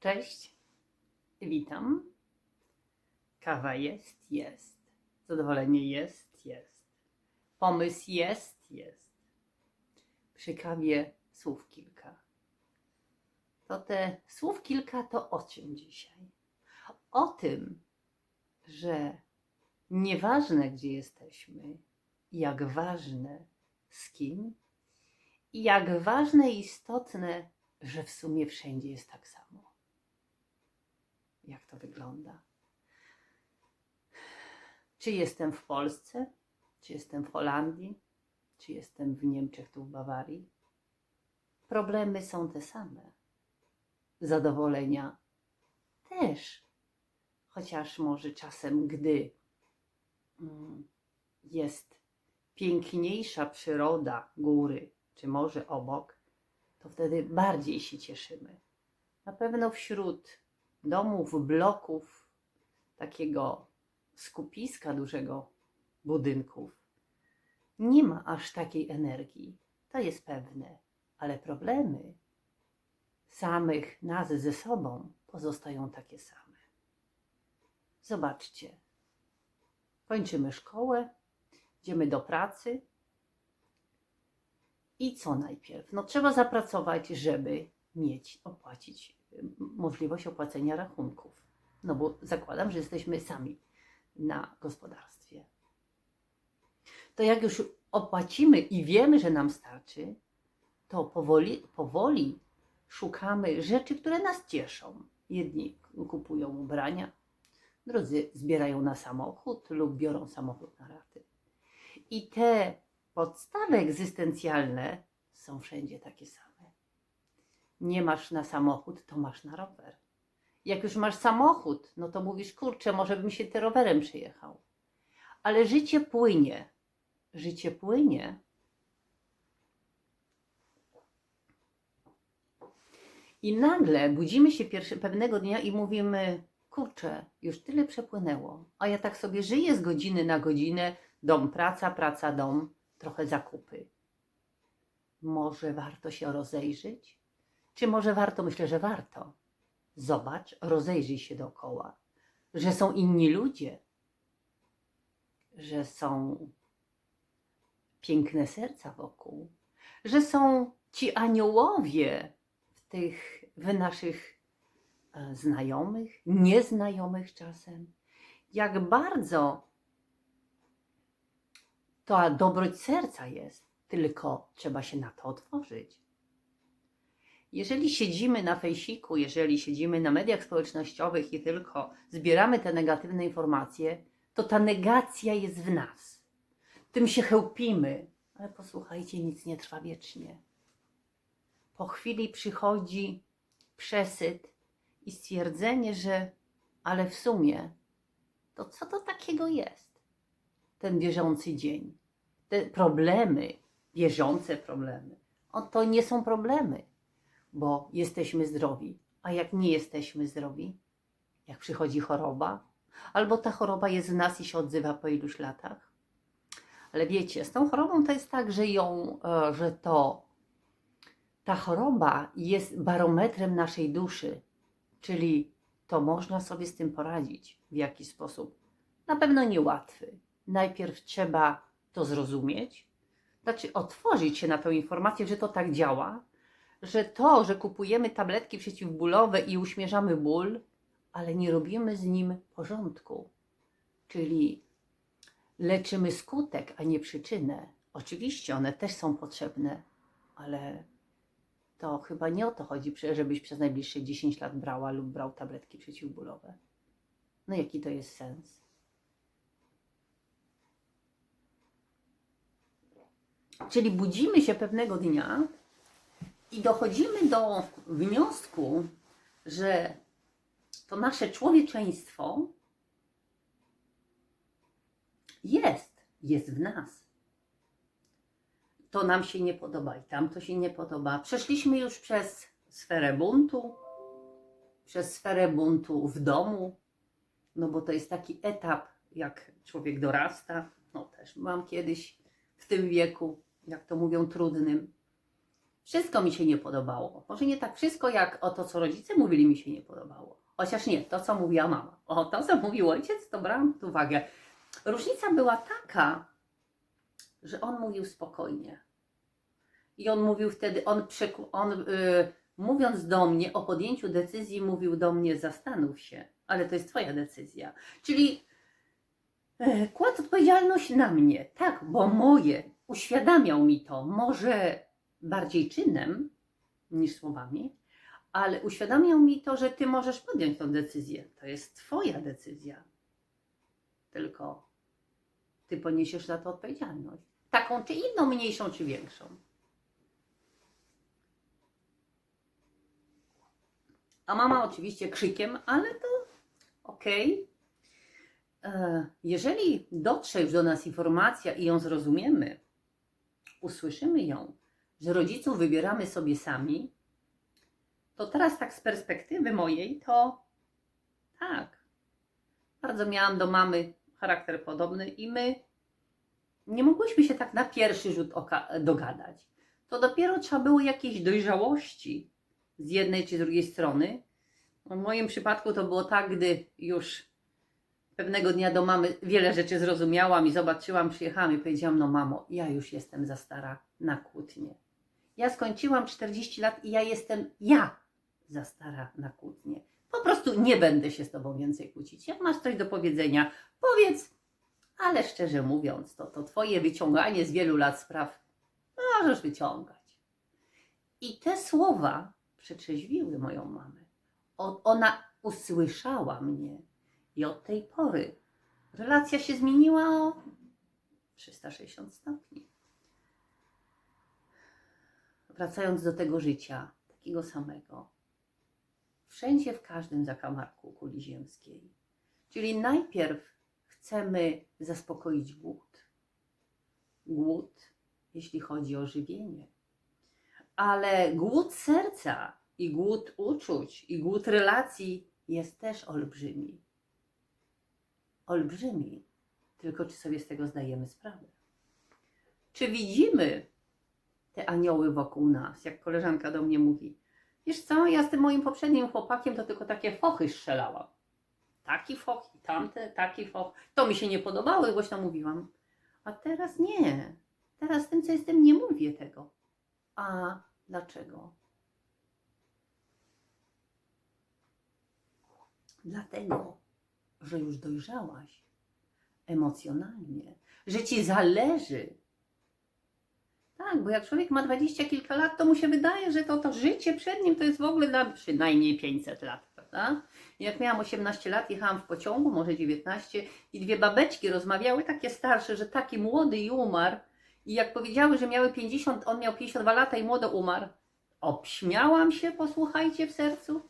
Cześć, witam. Kawa jest, jest. Zadowolenie jest, jest. Pomysł jest, jest. Przy kawie słów kilka. To te słów kilka to o czym dzisiaj? O tym, że nieważne gdzie jesteśmy, jak ważne z kim i jak ważne i istotne, że w sumie wszędzie jest tak samo. Jak to wygląda? Czy jestem w Polsce, czy jestem w Holandii, czy jestem w Niemczech, tu w Bawarii? Problemy są te same. Zadowolenia też. Chociaż może czasem, gdy mm, jest piękniejsza przyroda, góry czy morze obok, to wtedy bardziej się cieszymy. Na pewno wśród domów, bloków, takiego skupiska dużego budynków, nie ma aż takiej energii. To jest pewne, ale problemy samych nas ze sobą pozostają takie same. Zobaczcie. Kończymy szkołę, idziemy do pracy. I co najpierw? No trzeba zapracować, żeby mieć, opłacić, możliwość opłacenia rachunków. No bo zakładam, że jesteśmy sami na gospodarstwie. To jak już opłacimy i wiemy, że nam starczy, to powoli, powoli szukamy rzeczy, które nas cieszą. Jedni kupują ubrania, drudzy zbierają na samochód lub biorą samochód na raty. I te podstawy egzystencjalne są wszędzie takie same. Nie masz na samochód, to masz na rower. Jak już masz samochód, no to mówisz, kurczę, może bym się tym rowerem przyjechał. Ale życie płynie. Życie płynie. I nagle budzimy się pierwszy, pewnego dnia i mówimy, kurczę, już tyle przepłynęło, a ja tak sobie żyję z godziny na godzinę, dom, praca, praca, dom, trochę zakupy. Może warto się rozejrzeć? Czy może warto? Myślę, że warto. Zobacz, rozejrzyj się dookoła, że są inni ludzie, że są piękne serca wokół, że są ci aniołowie w tych, w naszych e, znajomych, nieznajomych czasem. Jak bardzo to dobroć serca jest, tylko trzeba się na to otworzyć. Jeżeli siedzimy na fejsiku, jeżeli siedzimy na mediach społecznościowych i tylko zbieramy te negatywne informacje, to ta negacja jest w nas. Tym się chełpimy. Ale posłuchajcie, nic nie trwa wiecznie. Po chwili przychodzi przesyt i stwierdzenie, że ale w sumie to co to takiego jest? Ten bieżący dzień. Te problemy, bieżące problemy. O, to nie są problemy bo jesteśmy zdrowi. A jak nie jesteśmy zdrowi, jak przychodzi choroba, albo ta choroba jest w nas i się odzywa po iluś latach. Ale wiecie, z tą chorobą to jest tak, że ją, e, że to ta choroba jest barometrem naszej duszy, czyli to można sobie z tym poradzić w jakiś sposób. Na pewno niełatwy. Najpierw trzeba to zrozumieć, znaczy otworzyć się na tę informację, że to tak działa, że to, że kupujemy tabletki przeciwbólowe i uśmierzamy ból, ale nie robimy z nim porządku. Czyli leczymy skutek, a nie przyczynę. Oczywiście one też są potrzebne, ale to chyba nie o to chodzi, żebyś przez najbliższe 10 lat brała lub brał tabletki przeciwbólowe. No jaki to jest sens? Czyli budzimy się pewnego dnia i dochodzimy do wniosku, że to nasze człowieczeństwo jest, jest w nas. To nam się nie podoba i tam to się nie podoba. Przeszliśmy już przez sferę buntu, przez sferę buntu w domu, no bo to jest taki etap, jak człowiek dorasta. No też byłam kiedyś w tym wieku, jak to mówią, trudnym Wszystko mi się nie podobało. Może nie tak wszystko, jak o to, co rodzice mówili, mi się nie podobało. Chociaż nie, to, co mówiła mama. O, to, co mówił ojciec, to brałam pod uwagę. Różnica była taka, że on mówił spokojnie. I on mówił wtedy, on, on y, mówiąc do mnie o podjęciu decyzji, mówił do mnie: zastanów się, ale to jest Twoja decyzja. Czyli e, kładł odpowiedzialność na mnie, tak, bo moje, uświadamiał mi to, może bardziej czynem niż słowami, ale uświadamiał mi to, że Ty możesz podjąć tę decyzję. To jest Twoja decyzja. Tylko Ty poniesiesz za to odpowiedzialność. Taką czy inną, mniejszą czy większą. A mama oczywiście krzykiem, ale to okej. E, Jeżeli dotrze już do nas informacja i ją zrozumiemy, usłyszymy ją, że rodziców wybieramy sobie sami, to teraz tak z perspektywy mojej, to tak. Bardzo miałam do mamy charakter podobny i my nie mogłyśmy się tak na pierwszy rzut oka dogadać. To dopiero trzeba było jakiejś dojrzałości z jednej czy drugiej strony. W moim przypadku to było tak, gdy już pewnego dnia do mamy wiele rzeczy zrozumiałam i zobaczyłam, przyjechałam i powiedziałam, no mamo, ja już jestem za stara na kłótnię. Ja skończyłam 40 lat i ja jestem ja za stara na kłótnię. Po prostu nie będę się z tobą więcej kłócić. Jak masz coś do powiedzenia, powiedz, ale szczerze mówiąc, to, to twoje wyciąganie z wielu lat spraw możesz wyciągać. I te słowa przetrzeźwiły moją mamę. O, ona usłyszała mnie i od tej pory relacja się zmieniła o 360 stopni. Wracając do tego życia, takiego samego, wszędzie, w każdym zakamarku kuli ziemskiej. Czyli najpierw chcemy zaspokoić głód. Głód, jeśli chodzi o żywienie. Ale głód serca i głód uczuć i głód relacji jest też olbrzymi. Olbrzymi. Tylko czy sobie z tego zdajemy sprawę? Czy widzimy te anioły wokół nas, jak koleżanka do mnie mówi? Wiesz co, ja z tym moim poprzednim chłopakiem to tylko takie fochy strzelałam. Taki foch i tamte, taki foch. To mi się nie podobało, głośno mówiłam. A teraz nie. Teraz tym, co jestem, nie mówię tego. A dlaczego? Dlatego, że już dojrzałaś emocjonalnie, że ci zależy. Tak, bo jak człowiek ma dwadzieścia kilka lat, to mu się wydaje, że to, to życie przed nim to jest w ogóle na przynajmniej 500 lat, prawda? Jak miałam 18 lat, jechałam w pociągu, może 19, i dwie babeczki rozmawiały, takie starsze, że taki młody i umarł. I jak powiedziały, że miały 50, on miał 52 lata i młodo umarł, obśmiałam się, posłuchajcie w sercu.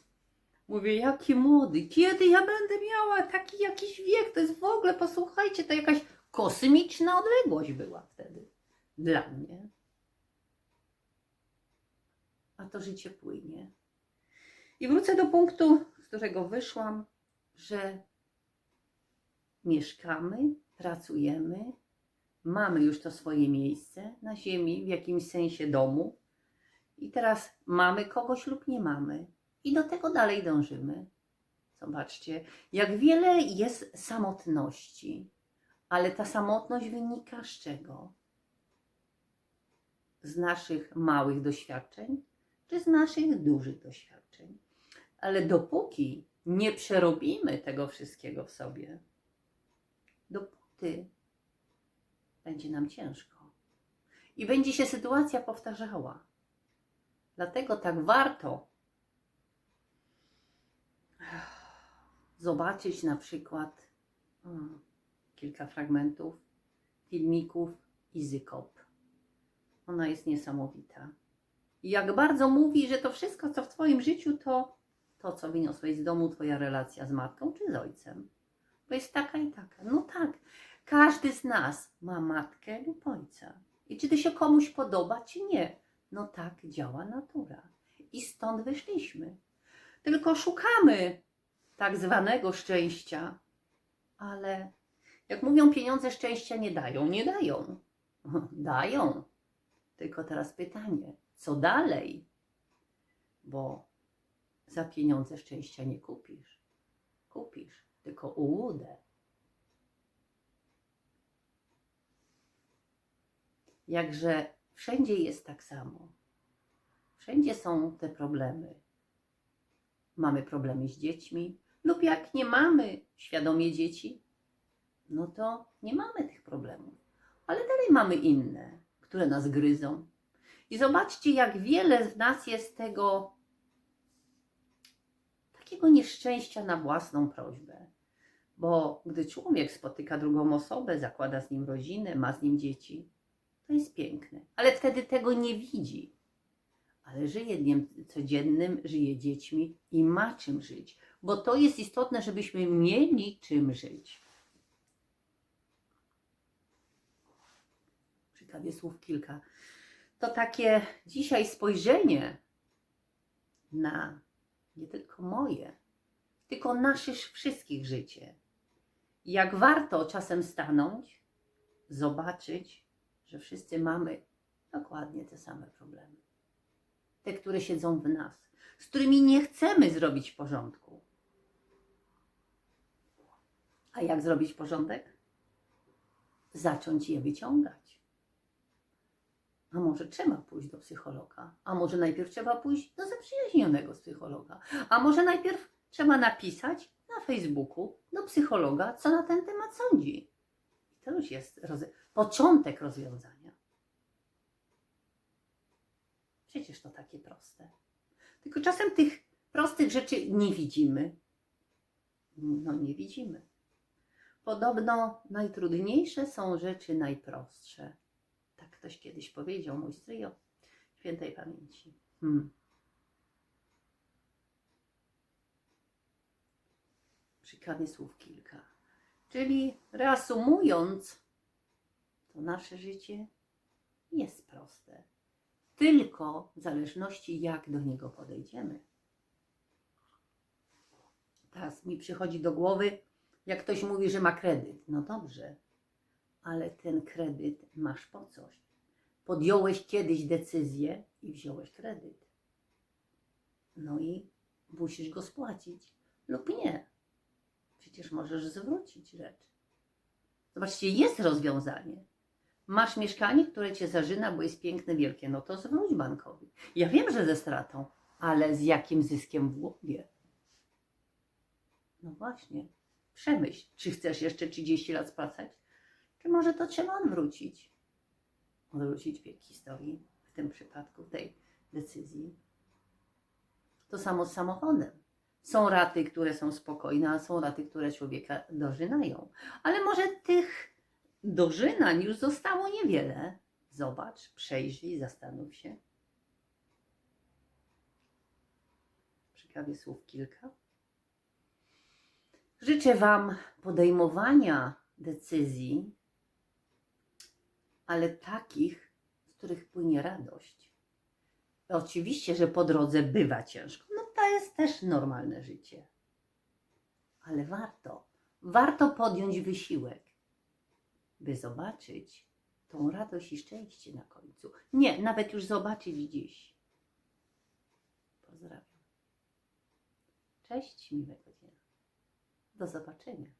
Mówię, jaki młody, kiedy ja będę miała taki jakiś wiek? To jest w ogóle, posłuchajcie, to jakaś kosmiczna odległość była wtedy dla mnie. A to życie płynie. I wrócę do punktu, z którego wyszłam, że mieszkamy, pracujemy, mamy już to swoje miejsce na ziemi, w jakimś sensie domu. I teraz mamy kogoś lub nie mamy. I do tego dalej dążymy. Zobaczcie, jak wiele jest samotności, ale ta samotność wynika z czego? Z naszych małych doświadczeń, czy z naszych dużych doświadczeń. Ale dopóki nie przerobimy tego wszystkiego w sobie, dopóty będzie nam ciężko. I będzie się sytuacja powtarzała. Dlatego tak warto zobaczyć na przykład mm, kilka fragmentów filmików Izy Kop. Ona jest niesamowita. Jak bardzo mówi, że to wszystko, co w Twoim życiu, to to, co wyniosłeś z domu, Twoja relacja z matką czy z ojcem. Bo jest taka i taka. No tak, każdy z nas ma matkę lub ojca. I czy to się komuś podoba, czy nie? No tak działa natura. I stąd wyszliśmy. Tylko szukamy tak zwanego szczęścia, ale jak mówią, pieniądze szczęścia nie dają. Nie dają. Dają. Tylko teraz pytanie, co dalej, bo za pieniądze szczęścia nie kupisz. Kupisz tylko ułudę. Jakże wszędzie jest tak samo. Wszędzie są te problemy. Mamy problemy z dziećmi, lub jak nie mamy świadomie dzieci, no to nie mamy tych problemów. Ale dalej mamy inne, które nas gryzą. I zobaczcie, jak wiele z nas jest tego takiego nieszczęścia na własną prośbę. Bo gdy człowiek spotyka drugą osobę, zakłada z nim rodzinę, ma z nim dzieci, to jest piękne. Ale wtedy tego nie widzi. Ale żyje dniem codziennym, żyje dziećmi i ma czym żyć. Bo to jest istotne, żebyśmy mieli czym żyć. Przykładzie słów kilka. To takie dzisiaj spojrzenie na nie tylko moje, tylko naszych wszystkich życie. Jak warto czasem stanąć, zobaczyć, że wszyscy mamy dokładnie te same problemy. Te, które siedzą w nas, z którymi nie chcemy zrobić porządku. A jak zrobić porządek? Zacząć je wyciągać. A może trzeba pójść do psychologa? A może najpierw trzeba pójść do zaprzyjaźnionego psychologa? A może najpierw trzeba napisać na Facebooku do psychologa, co na ten temat sądzi? I to już jest początek rozwiązania. Przecież to takie proste. Tylko czasem tych prostych rzeczy nie widzimy. No nie widzimy. Podobno najtrudniejsze są rzeczy najprostsze. Tak ktoś kiedyś powiedział, mój stryjo, świętej pamięci. Hmm. Przykładnie słów kilka. Czyli reasumując, to nasze życie jest proste. Tylko w zależności jak do niego podejdziemy. Teraz mi przychodzi do głowy, jak ktoś mówi, że ma kredyt. No dobrze, ale ten kredyt masz po coś. Podjąłeś kiedyś decyzję i wziąłeś kredyt. No i musisz go spłacić lub nie. Przecież możesz zwrócić rzecz. Zobaczcie, jest rozwiązanie. Masz mieszkanie, które cię zażyna, bo jest piękne, wielkie, no to zwróć bankowi. Ja wiem, że ze stratą, ale z jakim zyskiem w głowie? No właśnie. Przemyśl, czy chcesz jeszcze 30 lat spłacać, czy może to trzeba odwrócić. Odwrócić bieg historii, w tym przypadku, tej decyzji. To samo z samochodem. Są raty, które są spokojne, a są raty, które człowieka dożynają. Ale może tych dożynań już zostało niewiele. Zobacz, przejrzyj, zastanów się. Ciekawie słów kilka. Życzę Wam podejmowania decyzji, ale takich, z których płynie radość. Oczywiście, że po drodze bywa ciężko. No to jest też normalne życie. Ale warto, warto podjąć wysiłek, by zobaczyć tą radość i szczęście na końcu. Nie, nawet już zobaczyć dziś. Pozdrawiam. Cześć, miłego dnia. Do zobaczenia.